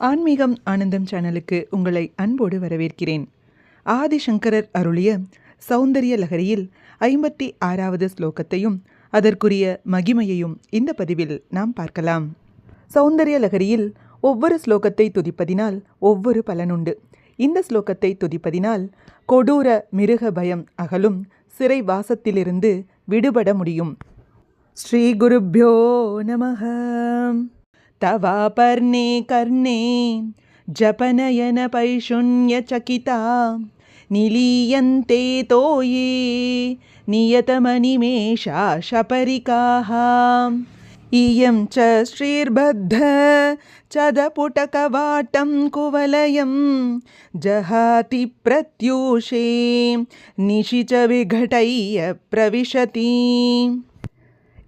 ஆன்மீகம் ஆனந்தம் சேனலுக்கு உங்களை அன்போடு வரவேற்கிறேன். ஆதிசங்கரர் அருளிய சௌந்தரிய லகரியில் ஐம்பத்தி ஆறாவது ஸ்லோகத்தையும் அதற்குரிய மகிமையையும் இந்த பதிவில் நாம் பார்க்கலாம். சௌந்தரிய லகரியில் ஒவ்வொரு ஸ்லோகத்தை துதிப்பதினால் ஒவ்வொரு பலனுண்டு. இந்த ஸ்லோகத்தை துதிப்பதினால் கொடூர மிருக பயம் அகலும் சிறை வாசத்திலிருந்து விடுபட முடியும். ஸ்ரீ குருப்யோ நமகம் तवापर्णे कर्णे जपनयनपैशून्यचकिता निलीयन्ते तो ये नियतमनिमेषा शपरिकाः इयं च श्रीर्बद्ध चदपुटकवाटं कुवलयं जहाति प्रत्यूषे निशि च विघटय्य प्रविशति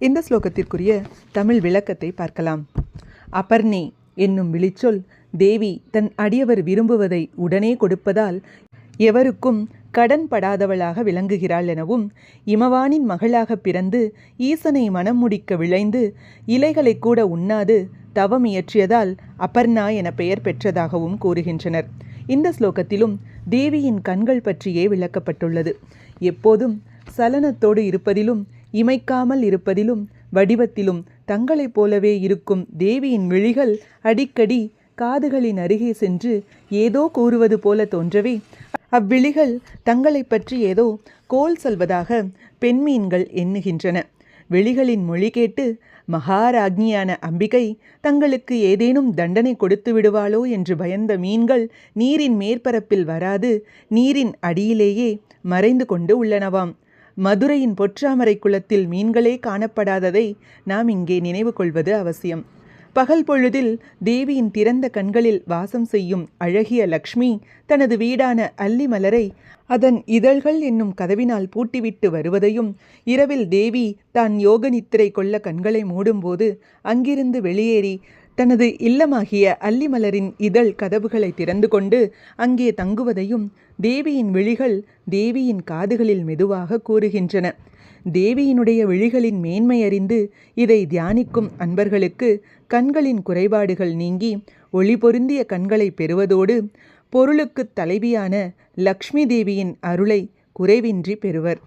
இந்த ஸ்லோகத்திற்குரிய தமிழ் விளக்கத்தை பார்க்கலாம் அபர்ணே என்னும் விழிச்சொல் தேவி தன் அடியவர் விரும்புவதை உடனே கொடுப்பதால் எவருக்கும் கடன் படாதவளாக விளங்குகிறாள் எனவும் இமவானின் மகளாக பிறந்து ஈசனை மனம் முடிக்க விளைந்து இலைகளை கூட உண்ணாது தவம் இயற்றியதால் அபர்ணா என பெயர் பெற்றதாகவும் கூறுகின்றனர். இந்த ஸ்லோகத்திலும் தேவியின் கண்கள் பற்றியே விளக்கப்பட்டுள்ளது. எப்போதும் சலனத்தோடு இருப்பதிலும் இமைக்காமல் இருப்பதிலும் வடிவத்திலும் தங்களைப் போலவே இருக்கும் தேவியின் விழிகள் அடிக்கடி காதுகளின் அருகே சென்று ஏதோ கூறுவது போல தோன்றவே அவ்விழிகள் தங்களை பற்றி ஏதோ கோல் சொல்வதாக பெண்மீன்கள் எண்ணுகின்றன. விழிகளின் மொழி கேட்டு மகாராஜ்ஞியான அம்பிகை தங்களுக்கு ஏதேனும் தண்டனை கொடுத்து விடுவாளோ என்று பயந்த மீன்கள் நீரின் மேற்பரப்பில் வராது நீரின் அடியிலேயே மறைந்து கொண்டு உள்ளனவாம். மதுரையின் பொற்றாமரை குளத்தில் மீன்களே காணப்படாததை நாம் இங்கே நினைவு கொள்வது அவசியம். பகல் பொழுதில் தேவியின் திறந்த கண்களில் வாசம் செய்யும் அழகிய லக்ஷ்மி தனது வீடான அல்லி மலரை அதன் இதழ்கள் என்னும் கதவினால் பூட்டிவிட்டு வருவதையும் இரவில் தேவி தான் யோக நித்திரை கொள்ள கண்களை மூடும்போது அங்கிருந்து வெளியேறி தனது இல்லமாகிய அல்லிமலரின் இதழ் கதவுகளை திறந்து கொண்டு அங்கே தங்குவதையும் தேவியின் விழிகள் தேவியின் காதுகளில் மெதுவாக கூறுகின்றன. தேவியினுடைய விழிகளின் மேன்மை அறிந்து இதை தியானிக்கும் அன்பர்களுக்கு கண்களின் குறைபாடுகள் நீங்கி ஒளி பொருந்திய கண்களை பெறுவதோடு பொருளுக்குத் தலைவியான லக்ஷ்மி தேவியின் அருளை குறைவின்றி பெறுவர்.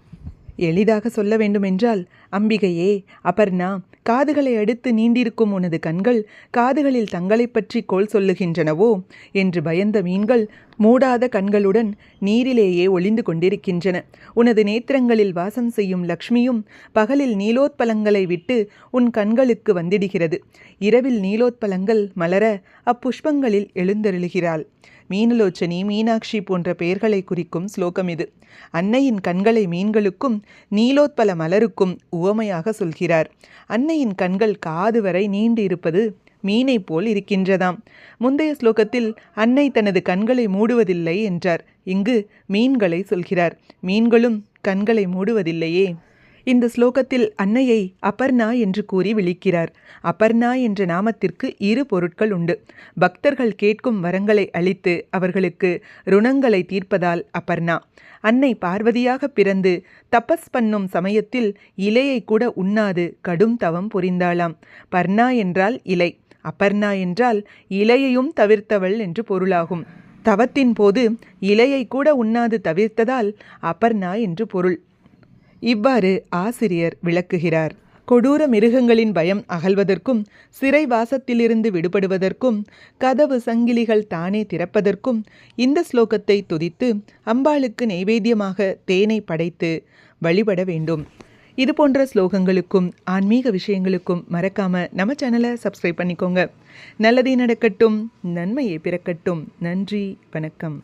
எளிதாக சொல்ல வேண்டுமென்றால் அம்பிகையே அபர்ணா காதுகளை அடுத்து நீண்டிருக்கும் உனது கண்கள் காதுகளில் தங்களை பற்றி கோல் சொல்லுகின்றனவோ? என்று பயந்த மீன்கள் மூடாத கண்களுடன் நீரிலேயே ஒளிந்து கொண்டிருக்கின்றன. உனது நேத்திரங்களில் வாசம் செய்யும் லக்ஷ்மியும் பகலில் நீலோத்பலங்களை விட்டு உன் கண்களுக்கு வந்திடுகிறது. இரவில் நீலோத்பலங்கள் மலர அப்புஷ்பங்களில் எழுந்தருளுகிறாள். மீனலோச்சனி மீனாட்சி போன்ற பெயர்களை குறிக்கும் ஸ்லோகம் இது. அன்னையின் கண்களை மீன்களுக்கும் நீலோத்பல மலருக்கும் உவமையாக சொல்கிறார். அன்னையின் கண்கள் காது வரை நீண்டு இருப்பது மீனை போல் இருக்கின்றதாம். முந்தைய ஸ்லோகத்தில் அன்னை தனது கண்களை மூடுவதில்லை என்றார். இங்கு மீன்களை சொல்கிறார். மீன்களும் கண்களை மூடுவதில்லையே. இந்த ஸ்லோகத்தில் அன்னையை அபர்ணா என்று கூறி விழிக்கிறார் அபர்ணா என்ற நாமத்திற்கு இரு பொருட்கள் உண்டு. பக்தர்கள் கேட்கும் வரங்களை அளித்து அவர்களுக்கு ருணங்களை தீர்ப்பதால் அபர்ணா. அன்னை பார்வதியாக பிறந்து தபஸ் பண்ணும் சமயத்தில் இலையை கூட உண்ணாது கடும் தவம் புரிந்தாளாம். பர்ணா என்றால் இலை. அபர்ணா என்றால் இலையையும் தவிர்த்தவள் என்று பொருளாகும். தவத்தின் போது இலையை கூட உண்ணாது தவிர்த்ததால் அபர்ணா என்று பொருள். இவ்வாறு ஆசிரியர் விளக்குகிறார். கொடூர மிருகங்களின் பயம் அகல்வதற்கும் சிறை வாசத்திலிருந்து விடுபடுவதற்கும் கதவு சங்கிலிகள் தானே திறப்பதற்கும் இந்த ஸ்லோகத்தை துதித்து அம்பாளுக்கு நைவேத்தியமாக தேனை படைத்து வழிபட வேண்டும். இது போன்ற ஸ்லோகங்களுக்கும் ஆன்மீக விஷயங்களுக்கும் மறக்காம நம்ம சேனலை சப்ஸ்கிரைப் பண்ணிக்கோங்க. நல்லதே நடக்கட்டும் நன்மையை பிறக்கட்டும். நன்றி வணக்கம்.